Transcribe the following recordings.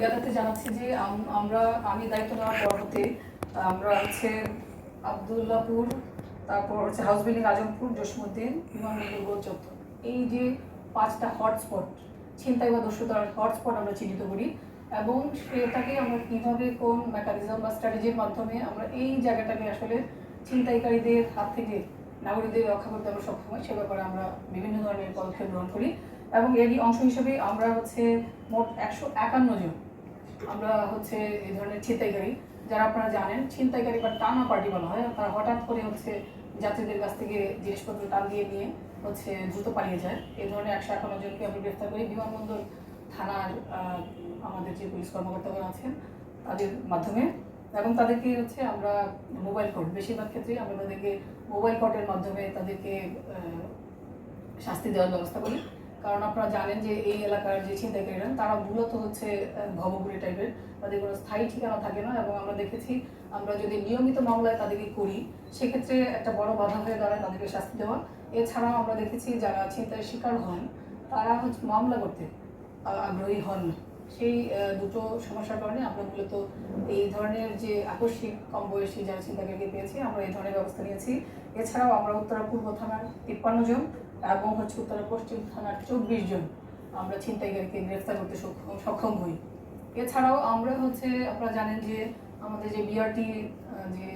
জ্ঞাতাতে জানাচ্ছি যে আমরা, আমি দায়িত্ব নেওয়ার পর হতে আমরা হচ্ছে আবদুল্লাপুর তারপর হচ্ছে হাউস বিল্ডিং আজমপুর জসমুদ্দিন বিমানবন্দর চত্বর। এই যে পাঁচটা হটস্পট ছিনতাই বা দস্যুতার হটস্পট আমরা চিহ্নিত করি এবং সেটাকে আমরা কীভাবে কোন মেকানিজম বা স্ট্র্যাটেজির মাধ্যমে আমরা এই জায়গাটাকে আসলে ছিনতাইকারীদের হাত থেকে, নাগরিকদের রক্ষা করতে আমরা সক্ষম হই, সে ব্যাপারে আমরা বিভিন্ন ধরনের পদক্ষেপ গ্রহণ করি। এবং এরই অংশ হিসেবে আমরা হচ্ছে মোট একশো একান্ন জন। আমরা হচ্ছে এই ধরনের ছিনতাইকারী, যারা আপনারা জানেন, ছিনতাইকারী বা টানা পার্টি বলা হয়, তারা হঠাৎ করে হচ্ছে যাত্রীদের কাছ থেকে জিনিসপত্র টান দিয়ে নিয়ে হচ্ছে দ্রুত পালিয়ে যায়। এই ধরনের একশো একান্ন জনকে আমরা গ্রেফতার করি বিমানবন্দর থানার আমাদের যে পুলিশ কর্মকর্তাগণ আছেন, তাদের মাধ্যমে এবং তাদেরকে হচ্ছে আমরা মোবাইল কোর্ট, বেশিরভাগ ক্ষেত্রেই আমরা তাদেরকে মোবাইল কোর্টের মাধ্যমে তাদেরকে শাস্তি দেওয়ার ব্যবস্থা করি। কারণ আপনারা জানেন যে এই এলাকার যে ছিনতাইকারীরা, তারা মূলত হচ্ছে ভবগুড়ি টাইপের। তাদের কোনো স্থায়ী ঠিকানা থাকে না এবং আমরা দেখেছি, আমরা যদি নিয়মিত মামলায় তাদেরকে করি, সেক্ষেত্রে একটা বড় বাধা হয়ে দাঁড়ায় তাদেরকে শাস্তি দেওয়া। এছাড়াও আমরা দেখেছি, যারা ছিনতাইয়ের শিকার হন, তারা হচ্ছে মামলা করতে আগ্রহী হন না। সেই দুটো সমস্যার কারণে আমরা মূলত এই ধরনের যে আকস্মিক কম বয়সী যারা চিন্তাকারীকে পেয়েছি, আমরা এই ধরনের ব্যবস্থা নিয়েছি। এছাড়াও আমরা উত্তরা পূর্ব থানার তিপ্পান্ন জন এবং হচ্ছে উত্তরা পশ্চিম থানার চব্বিশ জন আমরা ছিনতাইকারীকে গ্রেফতার করতে সক্ষম হই। এছাড়াও আমরা হচ্ছে, আপনারা জানেন যে আমাদের যে বিআরটি যে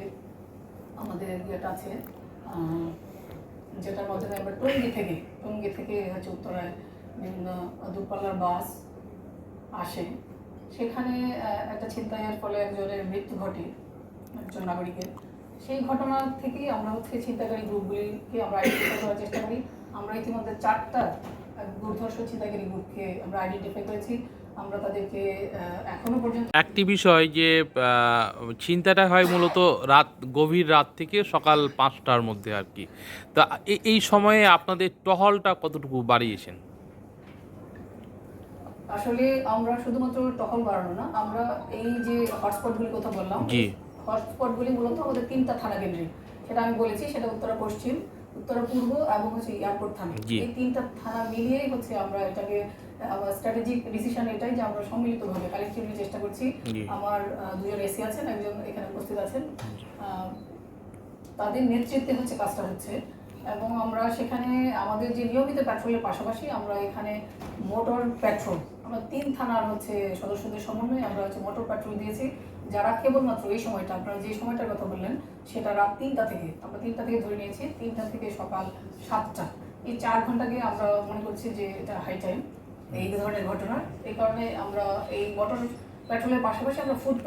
আমাদের ইয়েটা আছে যেটার মাধ্যমে আমরা টঙ্গি থেকে টঙ্গি থেকে হচ্ছে উত্তরায় বিভিন্ন দূরপাল্লার বাস আসে। সেখানে একটা ছিনতাইয়ের ফলে একজনের মৃত্যু ঘটে একজন নাগরিকের। সেই ঘটনা থেকেই আমরা হচ্ছে ছিনতাইকারী গ্রুপগুলিকে আমরা আইডেন্টিফাই করার চেষ্টা করি। আমরা ইতিমধ্যে চারটা দুর্ধর্ষ ছিনতাইকারী গ্রুপকে আমরা আইডেন্টিফাই করেছি। একটি বিষয় যে চিন্তাটা হয় মূলত রাত, গভীর রাত থেকে সকাল পাঁচটার মধ্যে আর কি। তা এই সময়ে আপনাদের টহলটা কতটুকু বাড়িয়েছেন? আসলে আমরা শুধুমাত্র টহল বাড়ানো না আমরা এই যে হটস্পটগুলির কথা বললাম জি। হটস্পটগুলি মূলত আমাদের তিনটা থানা কেন্দ্রিক। সেটা আমি বলেছি সেটা উত্তরা পশ্চিম উত্তরা পূর্ব এবং হচ্ছে এয়ারপোর্ট থানা। এই তিনটা থানা মিলিয়েই হচ্ছে আমরা এটাকে স্ট্র্যাটেজিক ডিসিশন এটাই যে আমরা সম্মিলিতভাবে কালেক্টিভলি চেষ্টা করছি। আমার দুজন এসি আছেন একজন এখানে উপস্থিত আছেন। আহ, তাদের নেতৃত্বে হচ্ছে কাজটা হচ্ছে। এবং আমরা সেখানে আমাদের যে নিয়মিত প্যাট্রোলের পাশাপাশি আমরা এখানে মোটর প্যাট্রোল আমরা তিন থানার হচ্ছে সদস্যদের সমন্বয়ে আমরা হচ্ছে মোটর প্যাট্রোল দিয়েছি, যারা কেবলমাত্র এই সময়টা, আপনারা যে সময়টার কথা বললেন, সেটা রাত তিনটা থেকে, আমরা তিনটা থেকে ধরে নিয়েছি, তিনটা থেকে সকাল সাতটা। এই চার ঘন্টাকে আমরা মনে করছি যে এটা হাই টাইম এই ধরনের ঘটনা। এই কারণে আমরা এই মোটর পেট্রোলের পাশাপাশি আমরা ফুড